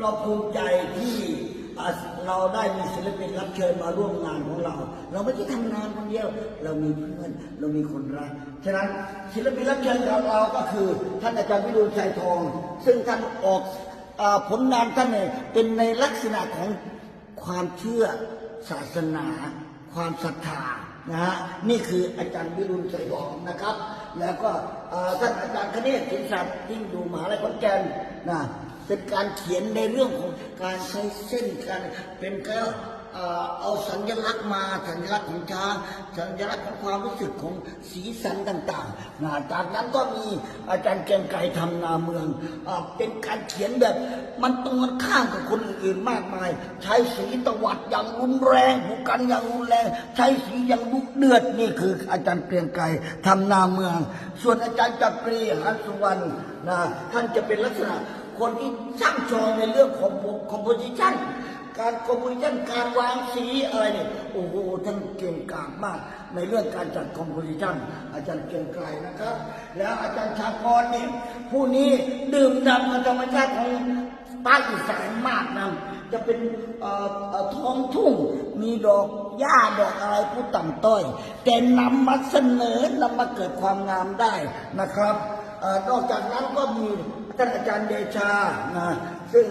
เราภูมิใจที่เราได้มีศิลปินรับเชิญมาร่วมงานของเรา เราไม่ได้ทำงานคนเดียว เรามีเพื่อน เรามีคนรัก ฉะนั้นศิลปินรับเชิญของเราก็คือท่านอาจารย์วิรุณชัยทอง ซึ่งท่านออกอผลงานท่านเนี่ยเป็นในลักษณะของความเชื่อศาสนา ความศรัทธานะฮะนี่คืออาจารย์วิรุณชัยทองนะครับ แล้วก็ท่านอาจารย์คเนศสินศักดิ์ที่อยู่มหาลัยขอนแก่นนะ เป็นการเขียนในเรื่องของการใช้เส้นการเป็นการเอาสัญลักษณ์มาสัญลักษณ์ของช้างสัญลักษณ์ของความรู้สึกของสีสันต่างๆนะจากนั้นก็มีอาจารย์เกรียงไกรทำนาเมืองอเป็นการเขียนแบบมันตรงกันข้ามกับคนอื่นๆมากมาย ใช้สีตวัดอย่างรุนแรงผูกกันอย่างรุนแรง ใช้สีอย่างดุกเดือดนี่คืออาจารย์เกรียงไกรทำนาเมือง ส่วนอาจารย์จักรีหันสุวรรณนะท่านจะเป็นลักษณะ คนที่ช่างชองในเรื่องของคอมโพสิชันการคอมโพสิชันการวางสีอะไรเนี่ยโอ้โหท่านเก่งกาจมาก ในเรื่องการจัดคอมโพสิชันอาจารย์เกรียงไกรนะครับ แล้วอาจารย์ชากรนี่ผู้นี้ดื่มดำกับธรรมชาติของภาคอีสานมากนะจะเป็นท้องทุ่งมีดอกหญ้าดอกอะไรผู้ต่ำต้อย แต่นำมาเสนอนำมาเกิดความงามได้นะครับ นอกจากนั้นก็มีท่านอาจารย์เดชานะซึ่ง